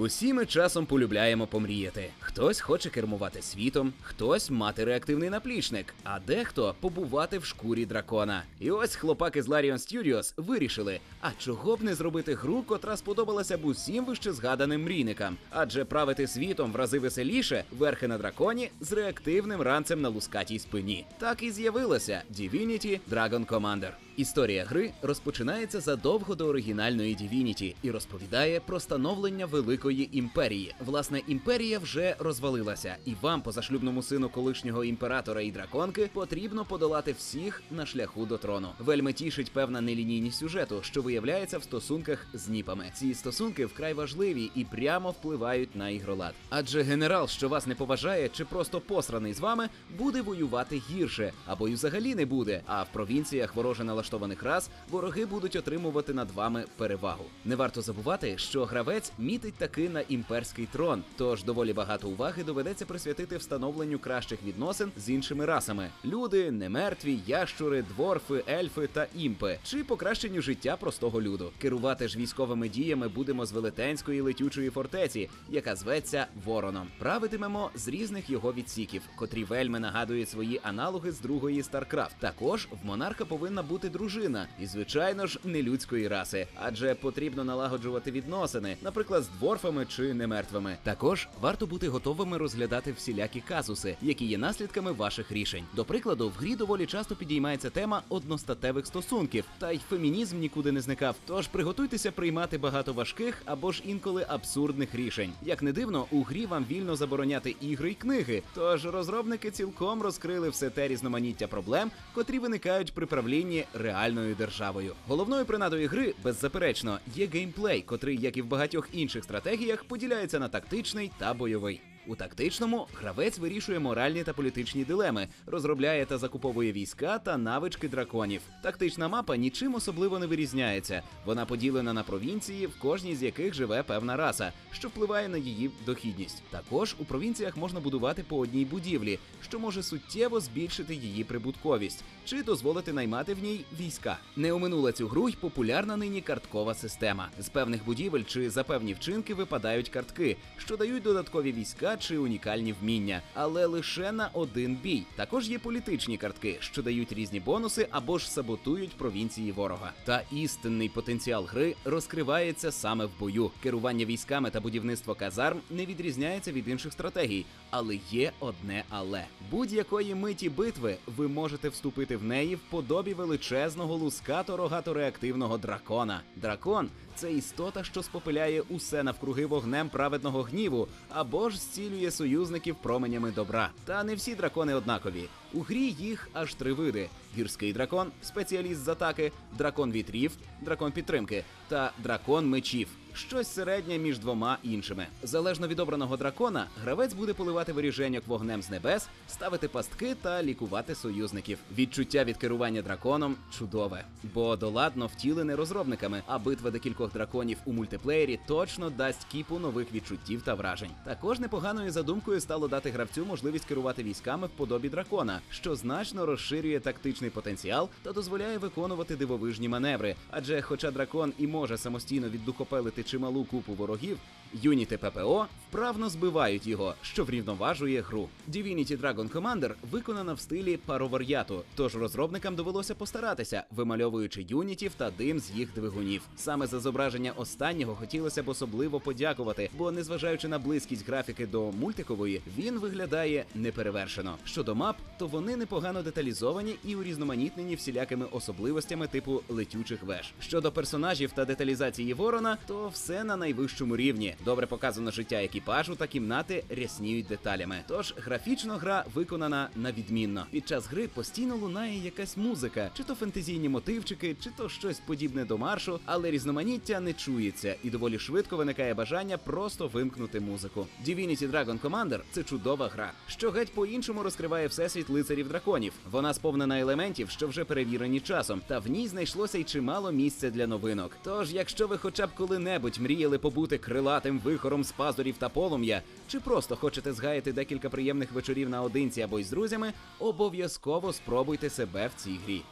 Усі ми часом полюбляємо помріяти. Хтось хоче кермувати світом, хтось мати реактивний наплічник, а дехто побувати в шкурі дракона. І ось хлопаки з Larian Studios вирішили: а чого б не зробити гру, котра сподобалася б усім вище згаданим мрійникам. Адже правити світом в рази веселіше верхи на драконі з реактивним ранцем на лускатій спині. Так і з'явилося Divinity Dragon Commander. Історія гри розпочинається задовго до оригінальної Divinity і розповідає про становлення великої імперії. Власне, імперія вже розвалилася, і вам, позашлюбному сину колишнього імператора і драконки, потрібно подолати всіх на шляху до трону. Вельми тішить певна нелінійність сюжету, що виявляється в стосунках з ніпами. Ці стосунки вкрай важливі і прямо впливають на ігролад. Адже генерал, що вас не поважає, чи просто посраний з вами, буде воювати гірше, або й взагалі не буде. А в провінціях вороже налаштованих рас вороги будуть отримувати над вами перевагу. Не варто забувати, що гравець мітить таки на імперський трон, тож доволі багато уваги доведеться присвятити встановленню кращих відносин з іншими расами: люди, немертві, ящури, дворфи, ельфи та імпи, чи покращенню життя простого люду. Керувати ж військовими діями будемо з велетенської летючої фортеці, яка зветься Вороном. Правитимемо з різних його відсіків, котрі вельми нагадують свої аналоги з другої StarCraft. Також в монарха повинна бути дружина, і звичайно ж не людської раси, адже потрібно налагоджувати відносини, наприклад, з дворфами чи немертвими. Також варто бути готовими розглядати всілякі казуси, які є наслідками ваших рішень. До прикладу, в грі доволі часто підіймається тема одностатевих стосунків, та й фемінізм нікуди не зникав. Тож приготуйтеся приймати багато важких або ж інколи абсурдних рішень. Як не дивно, у грі вам вільно забороняти ігри й книги. Тож розробники цілком розкрили все те різноманіття проблем, котрі виникають при правлінні реальною державою. Головною принадою гри, беззаперечно, є геймплей, котрий, як і в багатьох інших стратегіях, поділяється на тактичний та бойовий. У тактичному гравець вирішує моральні та політичні дилеми, розробляє та закуповує війська та навички драконів. Тактична мапа нічим особливо не вирізняється. Вона поділена на провінції, в кожній з яких живе певна раса, що впливає на її дохідність. Також у провінціях можна будувати по одній будівлі, що може суттєво збільшити її прибутковість, чи дозволити наймати в ній війська. Не оминула цю гру й популярна нині карткова система. З певних будівель чи за певні вчинки випадають картки, що дають додаткові війська чи унікальні вміння, але лише на один бій. Також є політичні картки, що дають різні бонуси або ж саботують провінції ворога. Та істинний потенціал гри розкривається саме в бою. Керування військами та будівництво казарм не відрізняється від інших стратегій, але є одне але будь-якої миті битви ви можете вступити в неї в подобі величезного лускато рогато реактивного дракона. Дракон це істота, що спопиляє усе навкруги вогнем праведного гніву, або ж зцілює союзників променями добра. Та не всі дракони однакові. У грі їх аж три види: гірський дракон, спеціаліст з атаки, дракон вітрів, дракон підтримки та дракон мечів. Щось середнє між двома іншими. Залежно від обраного дракона, гравець буде поливати виріженьок вогнем з небес, ставити пастки та лікувати союзників. Відчуття від керування драконом чудове, бо доладно втілене розробниками, а битва декількох драконів у мультиплеєрі точно дасть кіпу нових відчуттів та вражень. Також непоганою задумкою стало дати гравцю можливість керувати військами в подобі дракона, що значно розширює тактичний потенціал та дозволяє виконувати дивовижні маневри. Адже, хоча дракон і може самостійно віддухопелити чималу купу ворогів, юніти ППО вправно збивають його, що врівноважує гру. Divinity Dragon Commander виконана в стилі паровар'яту, тож розробникам довелося постаратися, вимальовуючи юнітів та дим з їх двигунів. Саме за зображення останнього хотілося б особливо подякувати, бо незважаючи на близькість графіки до мультикової, він виглядає неперевершено. Щодо мап, то вони непогано деталізовані і урізноманітнені всілякими особливостями типу летючих веж. Щодо персонажів та деталізації ворона, то все на найвищому рівні. Добре показано життя екіпажу та кімнати рясніють деталями. Тож графічно гра виконана на відмінно. Під час гри постійно лунає якась музика, чи то фентезійні мотивчики, чи то щось подібне до маршу, але різноманіття не чується, і доволі швидко виникає бажання просто вимкнути музику. Divinity Dragon Commander – це чудова гра, що геть по-іншому розкриває всесвіт лицарів драконів. Вона сповнена елементів, що вже перевірені часом, та в ній знайшлося й чимало місця для новинок. Тож, якщо ви хоча б коли-небудь мріяли побути крилатим вихором з пазурів та полум'я, чи просто хочете згаяти декілька приємних вечорів наодинці або й з друзями, обов'язково спробуйте себе в цій грі.